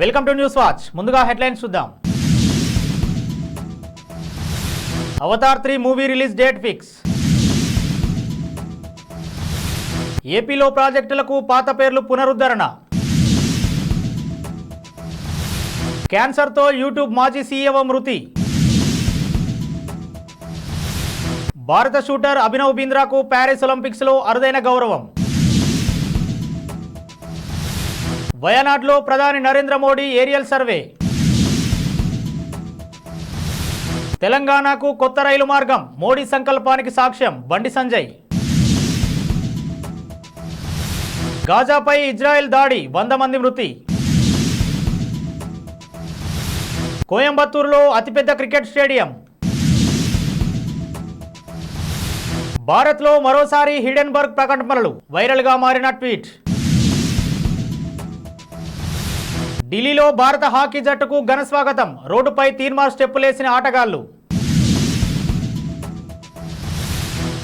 Welcome to News Watch. ముందుగా headlines చూద్దాం. Avatar three movie release date fix. ఏపీలో ప్రాజెక్టులకు పాత పేర్లు పునరుద్ధరణ. క్యాన్సర్తో యూట్యూబ్ మాజీ సీఎవ మృతి. భారత షూటర్ అభినవ్ బింద్రాకు ప్యారిస్ ఒలింపిక్స్లో అరుదైన గౌరవం. వయనాడ్లో ప్రధాని నరేంద్ర మోడీ ఏరియల్ సర్వే. తెలంగాణకు కొత్త రైలు మార్గం మోడీ సంకల్పానికి సాక్ష్యం బండి సంజయ్. గాజాపై ఇజ్రాయెల్ దాడి వంద మంది మృతి. కోయంబత్తూరులో అతిపెద్ద క్రికెట్ స్టేడియం. భారత్లో మరోసారి హిడెన్బర్గ్ ప్రకటనలు వైరల్గా మారిన ట్వీట్. ఢిల్లీలో భారత హాకీ జట్టుకు ఘన స్వాగతం. రోడ్డుపై తీర్మార్ స్టెప్పులేసిన ఆటగాళ్ళు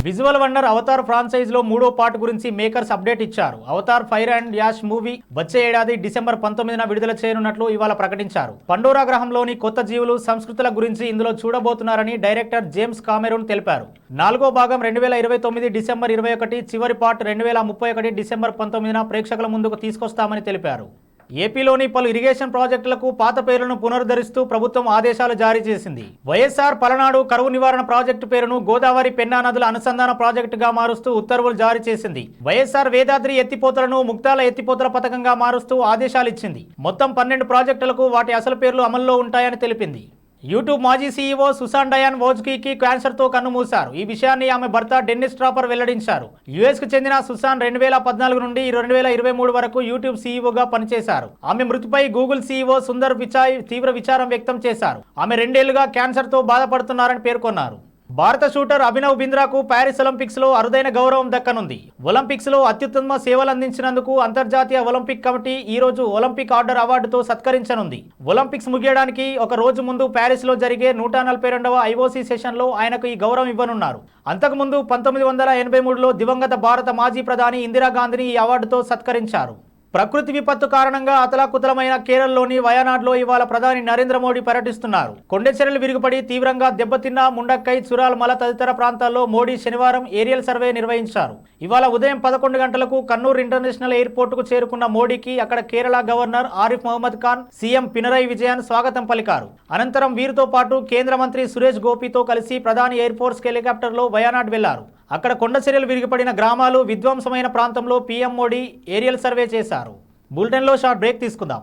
విజువల్ వండర్ అవతార్ ఫ్రాంచైజ్లో మూడో పార్ట్ గురించి మేకర్స్ అప్డేట్ ఇచ్చారు. Avatar fire and ash movie వచ్చే ఏడాది డిసెంబర్ పంతొమ్మిదిన విడుదల చేయనున్నట్లు ఇవాళ ప్రకటించారు. పండోరా గ్రహంలోని కొత్త జీవులు సంస్కృతుల గురించి ఇందులో చూడబోతున్నారని డైరెక్టర్ జేమ్స్ కామెరూన్ తెలిపారు. నాలుగో భాగం రెండు వేల ఇరవై తొమ్మిది డిసెంబర్ ఇరవై ఒకటి చివరి పార్ట్ రెండు వేల ముప్పై ఒకటి డిసెంబర్ పంతొమ్మిదిన ప్రేక్షకుల ముందుకు తీసుకొస్తామని తెలిపారు. ఏపీలోని పలు ఇరిగేషన్ ప్రాజెక్టులకు పాత పేర్లను పునరుద్ధరిస్తూ ప్రభుత్వం ఆదేశాలు జారీ చేసింది. వైఎస్ఆర్ పలనాడు కరువు నివారణ ప్రాజెక్టు పేరును గోదావరి పెన్నా నదుల అనుసంధాన ప్రాజెక్టుగా మారుస్తూ ఉత్తర్వులు జారీ చేసింది. వైఎస్ఆర్ వేదాద్రి ఎత్తిపోతలను ముక్తాల ఎత్తిపోతల పథకంగా మారుస్తూ ఆదేశాలు ఇచ్చింది. మొత్తం పన్నెండు ప్రాజెక్టులకు వాటి అసలు పేర్లు అమల్లో ఉంటాయని తెలిపింది. యూట్యూబ్ మాజీ సీఈఓ సుసాన్ డయాన్ వోజ్కీకి క్యాన్సర్తో కన్నుమూశారు. ఈ విషయాన్ని ఆమె భర్త డెన్నిస్ ట్రాపర్ వెల్లడించారు. యుఎస్కు చెందిన సుసాన్ రెండు వేల పద్నాలుగు నుండి రెండు వేల ఇరవై మూడు వరకు యూట్యూబ్ సీఈఓగా పనిచేశారు. ఆమె మృతిపై గూగుల్ సీఈఓ సుందర్ పిచాయ్ తీవ్ర విచారం వ్యక్తం చేశారు. ఆమె రెండేళ్ళుగా క్యాన్సర్తో బాధపడుతున్నారని పేర్కొన్నారు. భారత షూటర్ అభినవ్ బింద్రాకు ప్యారిస్ ఒలింపిక్స్లో అరుదైన గౌరవం దక్కనుంది. ఒలింపిక్స్లో అత్యుత్తమ సేవలు అందించినందుకు అంతర్జాతీయ ఒలింపిక్ కమిటీ ఈ రోజు ఒలింపిక్ ఆర్డర్ అవార్డుతో సత్కరించనుంది. ఒలింపిక్స్ ముగియడానికి ఒక రోజు ముందు ప్యారిస్లో జరిగే నూట నలభై రెండవ ఐఓసీ సెషన్లో ఆయనకు ఈ గౌరవం ఇవ్వనున్నారు. అంతకుముందు పంతొమ్మిది వందల ఎనభై మూడులో దివంగత భారత మాజీ ప్రధాని ఇందిరాగాంధీని ఈ అవార్డుతో సత్కరించారు. ప్రకృతి విపత్తు కారణంగా అతలాకుతలమైన కేరళలోని వయనాడ్లో ఇవాళ ప్రధాని నరేంద్ర మోడీ పర్యటిస్తున్నారు. కొండచెరలు విరుగుపడి తీవ్రంగా దెబ్బతిన్న ముండక్కై చురాల్మల తదితర ప్రాంతాల్లో మోడీ శనివారం ఏరియల్ సర్వే నిర్వహించారు. ఇవాళ ఉదయం పదకొండు గంటలకు కన్నూర్ ఇంటర్నేషనల్ ఎయిర్పోర్టుకు చేరుకున్న మోడీకి అక్కడ కేరళ గవర్నర్ ఆరిఫ్ మహమ్మద్ ఖాన్ సీఎం పినరై విజయన్ స్వాగతం పలికారు. అనంతరం వీరితో పాటు కేంద్ర మంత్రి సురేష్ గోపితో కలిసి ప్రధాని ఎయిర్ ఫోర్స్ హెలికాప్టర్లో వయనాడ్ వెళ్ళారు. అక్కడ కొండ చర్యలు విరిగిపడిన గ్రామాలు విధ్వంసమైన ప్రాంతంలో పీఎం మోడీ ఏరియల్ సర్వే చేశారు. బులెటిన్లో షార్ట్ బ్రేక్ తీసుకుందాం.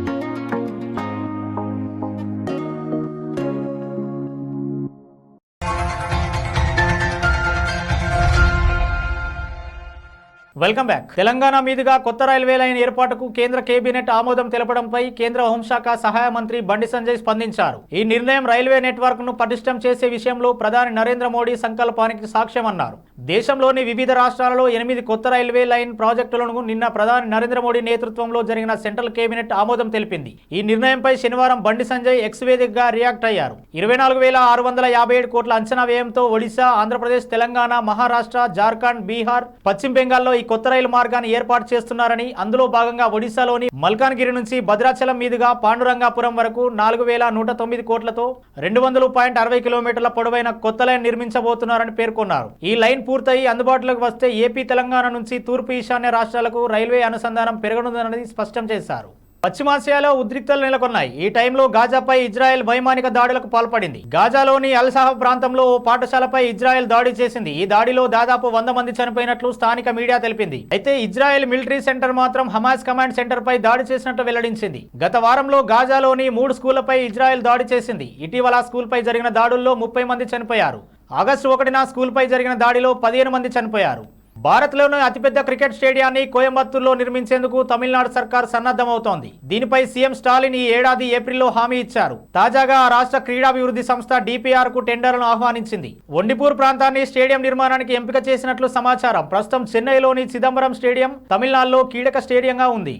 Welcome back Telangana మీదుగా కొత్త రైల్వే లైన్ ఏర్పాటుకు కేంద్ర కేబినెట్ ఆమోదం తెలపడంపై కేంద్ర హోంశాఖ సహాయ మంత్రి బండి సంజయ్ స్పందించారు. ఈ నిర్ణయం రైల్వే నెట్వర్క్ను పటిష్టం చేసే విషయంలో ప్రధాని నరేంద్ర మోడీ సంకల్పానికి సాక్ష్యమన్నారు. దేశంలోని వివిధ రాష్ట్రాలలో ఎనిమిది కొత్త రైల్వే లైన్ ప్రాజెక్టులను నిన్న ప్రధాని నరేంద్ర మోడీ నేతృత్వంలో జరిగిన సెంట్రల్ కేబినెట్ ఆమోదం తెలిపింది. ఈ నిర్ణయంపై శనివారం బండి సంజయ్ ఎక్స్ వేదికగా రియాక్ట్ అయ్యారు. ఇరవై నాలుగు వేల ఆరు వందల యాభై ఏడు కోట్ల అంచనా వ్యయంతో ఒడిశా ఆంధ్రప్రదేశ్ తెలంగాణ మహారాష్ట్ర జార్ఖండ్ బీహార్ పశ్చిమ బెంగాల్లో ఈ కొత్త రైలు మార్గాన్ని ఏర్పాటు చేస్తున్నారని అందులో భాగంగా ఒడిశాలోని మల్కాన్గిరి నుంచి భద్రాచలం మీదుగా పాండురంగాపురం వరకు నాలుగు వేల నూట తొమ్మిది కోట్లతో రెండు వందల పాయింట్ అరవై కిలోమీటర్ల పొడవైన కొత్త లైన్ నిర్మించబోతున్నారని పేర్కొన్నారు. ఈ లైన్ పూర్తయి అందుబాటులోకి వస్తే ఏపీ తెలంగాణ నుంచి తూర్పు ఈశాన్య రాష్ట్రాలకు రైల్వే అనుసంధానం పెరగనుందన్నది స్పష్టం చేశారు. పశ్చిమాసియాలో ఉద్రిక్తలు నెలకొన్నాయి. ఈ టైంలో గాజాపై ఇజ్రాయెల్ వైమానిక దాడులకు పాల్పడింది. గాజాలోని అల్సాహబ్ ప్రాంతంలో ఓ పాఠశాలపై ఇజ్రాయెల్ దాడి చేసింది. ఈ దాడిలో దాదాపు వంద మంది చనిపోయినట్లు స్థానిక మీడియా తెలిపింది. అయితే ఇజ్రాయెల్ మిలిటరీ సెంటర్ మాత్రం హమాస్ కమాండ్ సెంటర్ పై దాడి చేసినట్టు వెల్లడించింది. గత వారంలో గాజాలోని మూడు స్కూళ్ళపై ఇజ్రాయెల్ దాడి చేసింది. ఇటీవల స్కూల్పై జరిగిన దాడుల్లో ముప్పై మంది చనిపోయారు. ఆగస్టు ఒకటిన స్కూల్పై జరిగిన దాడిలో పదిహేను మంది చనిపోయారు. భారత్లోని అతిపెద్ద క్రికెట్ స్టేడియాన్ని కోయంబత్తూరులో నిర్మించేందుకు తమిళనాడు సర్కార్ సన్నద్ధమవుతోంది. దీనిపై సీఎం స్టాలిన్ ఈ ఏడాది ఏప్రిల్లో హామీ ఇచ్చారు. తాజాగా ఆ రాష్ట్ర క్రీడాభివృద్ధి సంస్థ డిపిఆర్కు టెండర్లను ఆహ్వానించింది. ఒండిపూర్ ప్రాంతాన్ని స్టేడియం నిర్మాణానికి ఎంపిక చేసినట్లు సమాచారం. ప్రస్తుతం చెన్నైలోని చిదంబరం స్టేడియం తమిళనాడులో కీలక స్టేడియంగా ఉంది.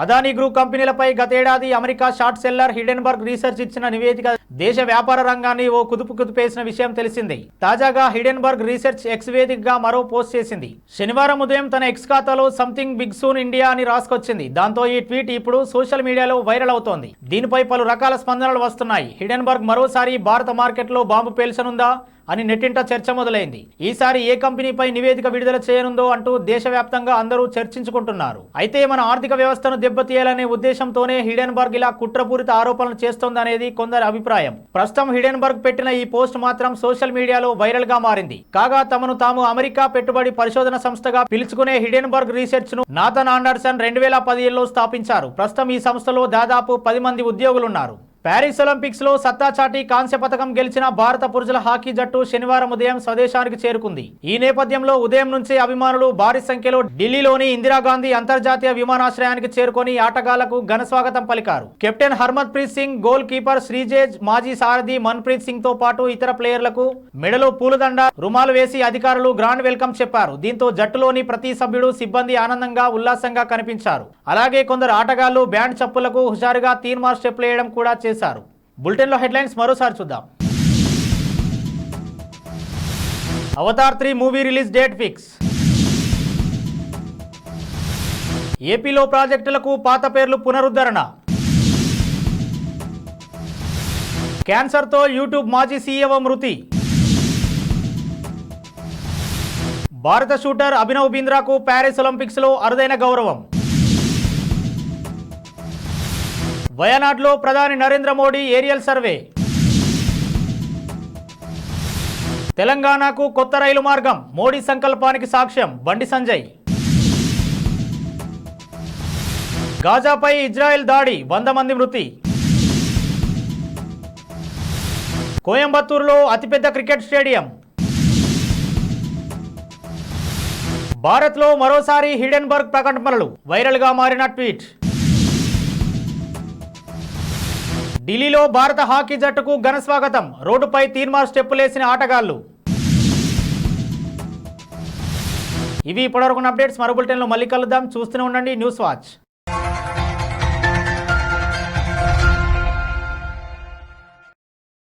అదానీ గ్రూప్ కంపెనీలపై గతేడాది America short seller Hindenburg research ఇచ్చిన నివేదిక దేశ వ్యాపార రంగాన్ని ఓ కుదుపు కుదిపేసిన విషయం తెలిసిందే. తాజాగా హిడెన్బర్గ్ రీసెర్చ్ ఎక్స్ వేదికగా మరో పోస్ట్ చేసింది. శనివారం ఉదయం తన ఎక్స్ ఖాతాలో సంథింగ్ బిగ్ సూన్ ఇండియా అని రాసుకొచ్చింది. దాంతో ఈ ట్వీట్ ఇప్పుడు సోషల్ మీడియాలో వైరల్ అవుతోంది. దీనిపై పలు రకాల స్పందనలు వస్తున్నాయి. హిడెన్బర్గ్ మరోసారి భారత మార్కెట్లో బాంబు పేల్చనుందా? అని నెట్టింట చర్చ మొదలైంది. ఈసారి ఏ కంపెనీపై నివేదిక విడుదల చేయనుందో అంటూ దేశవ్యాప్తంగా అందరూ చర్చించుకుంటున్నారు. అయితే మన ఆర్థిక వ్యవస్థను దెబ్బతీయాలనే ఉద్దేశంతోనే హిడెన్బర్గ్ ఇలా కుట్రపూరిత ఆరోపణలు చేస్తోందనేది కొందరి అభిప్రాయం. ప్రస్తుతం హిడెన్బర్గ్ పెట్టిన ఈ పోస్ట్ మాత్రం సోషల్ మీడియాలో వైరల్గా మారింది. కాగా తమను తాము అమెరికా పెట్టుబడి పరిశోధన సంస్థగా పిలుచుకునే హిడెన్బర్గ్ రీసెర్చ్ను నాథన్ ఆండర్సన్ రెండు వేల పదిహేడులో స్థాపించారు. ప్రస్తుతం ఈ సంస్థలో దాదాపు పది మంది ఉద్యోగులున్నారు. ప్యారిస్ ఒలింపిక్స్లో సత్తా చాటి కాంస్య పథకం గెలిచిన భారత పురుషుల హాకీ జట్టు శనివారం ఉదయం స్వదేశానికి చేరుకుంది. ఈ నేపథ్యంలో ఉదయం నుంచే అభిమానులు భారీ సంఖ్యలో ఢిల్లీలోని ఇందిరాగాంధీ అంతర్జాతీయ విమానాశ్రయానికి చేరుకొని ఆటగాళ్ళకు ఘన స్వాగతం పలికారు. Captain Harmanpreet Singh goal keeper Sreejesh మాజీ సారథి మన్ప్రీత్ సింగ్తో పాటు ఇతర ప్లేయర్లకు మెడలో పూలదండ రుమాలు వేసి అధికారులు గ్రాండ్ వెల్కమ్ చెప్పారు. దీంతో జట్టులోని ప్రతి సభ్యుడు సిబ్బంది ఆనందంగా ఉల్లాసంగా కనిపించారు. అలాగే కొందరు ఆటగాళ్ళు బ్యాండ్ చప్పులకు హుషారుగా తీన్మార్ స్టెప్ వేయడం కూడా చేశారు. బులెటిన్లో హెడ్లైన్స్ మరోసారి చూద్దాం. Avatar three movie release date fix. ఏపీలో ప్రాజెక్టులకు పాత పేర్లు పునరుద్ధరణ. క్యాన్సర్తో యూట్యూబ్ మాజీ సీఎవ మృతి. భారత షూటర్ అభినవ్ బింద్రాకు ప్యారిస్ ఒలింపిక్స్లో అరుదైన గౌరవం. వయనాడ్లో ప్రధాని నరేంద్ర మోడీ ఏరియల్ సర్వే. తెలంగాణకు కొత్త రైలు మార్గం మోడీ సంకల్పానికి సాక్ష్యం బండి సంజయ్. గాజాపై ఇజ్రాయెల్ దాడి వంద మంది మృతి. కోయంబత్తూరులో అతిపెద్ద క్రికెట్ స్టేడియం. భారత్లో మరోసారి హిడెన్బర్గ్ ప్రకటనలు వైరల్గా మారిన ట్వీట్. ఢిల్లీలో భారత హాకీ జట్టుకు ఘన స్వాగతం. రోడ్డుపై తీర్మార్ స్టెప్పులేసిన ఆటగాళ్ళు ఇవి ఇప్పటివరకు అప్డేట్స్. మరో బులెటిన్లో మళ్ళీ కలుద్దాం. చూస్తూనే ఉండండి న్యూస్ వాచ్.